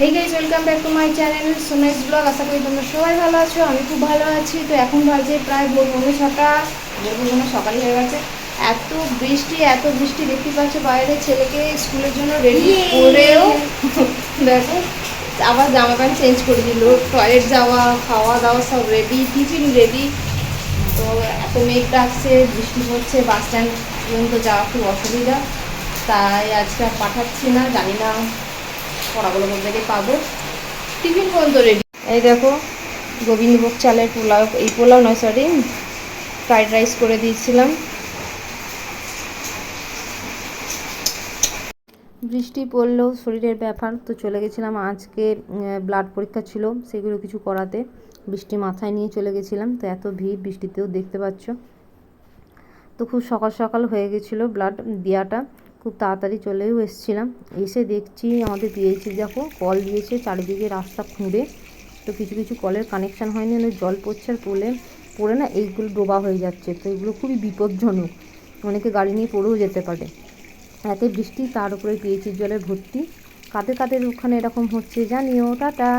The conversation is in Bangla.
Hey guys welcome back to my channel সোনাইস vlog আশা করি তোমরা সবাই ভালো আছো আমি খুব ভালো আছি। তো এখন বাজে প্রায় ভোর পৌনে ছটা ভোর পৌনে সকালই হয়ে গেছে। এত বৃষ্টি এত বৃষ্টি দেখতে পাচ্ছ বাইরে ছেলেকে স্কুলের জন্য রেডি করেও। দেখো আবার জামা প্যান্ট চেঞ্জ করে দিল টয়লেট যাওয়া খাওয়া দাওয়া সব রেডি টিফিন রেডি তো এত মেঘ ডাকছে বৃষ্টি পড়ছে বাস স্ট্যান্ড পর্যন্ত যাওয়া খুব অসুবিধা। তাই আজকে পাঠাচ্ছি না জানি না কোথা থেকে পাবো। টিফিন পর্যন্ত রেডি এই দেখো, গোবিন্দভোগ চালের পোলাও, এই পোলাও নয় সরি ফ্রাইড রাইস করে দিয়েছিলাম। বৃষ্টি পড়লেও শরীরের ব্যাপার তো চলে গেছিলাম। আজকে ব্লাড পরীক্ষা ছিল, সেগুলো কিছু করাতে। বৃষ্টি মাথায় নিয়ে চলে গেছিলাম, তো এত ভিড় বৃষ্টিতেও দেখতে পাচ্ছ। তো খুব সকাল সকাল হয়ে গেছিল ব্লাড দেওয়াটা। খুব তাড়াতাড়ি চলেও এসেছিলাম। এসে দেখছি আমাদের পিএইচি দেখো, কল দিয়েছে চারিদিকে রাস্তা খুঁড়ে। তো কিছু কিছু কলের কানেকশান হয়নি মানে জল পড়ছে আর পোলে পড়ে না এইগুলো ডোবা হয়ে যাচ্ছে। তো এগুলো খুবই বিপজ্জনক, অনেকে গাড়ি নিয়ে পড়েও যেতে পারে। এত বৃষ্টি, তার উপরে পিএইচির জলে ভর্তি। কাদের কাদের ওখানে এরকম হচ্ছে, জানিও, টাটা।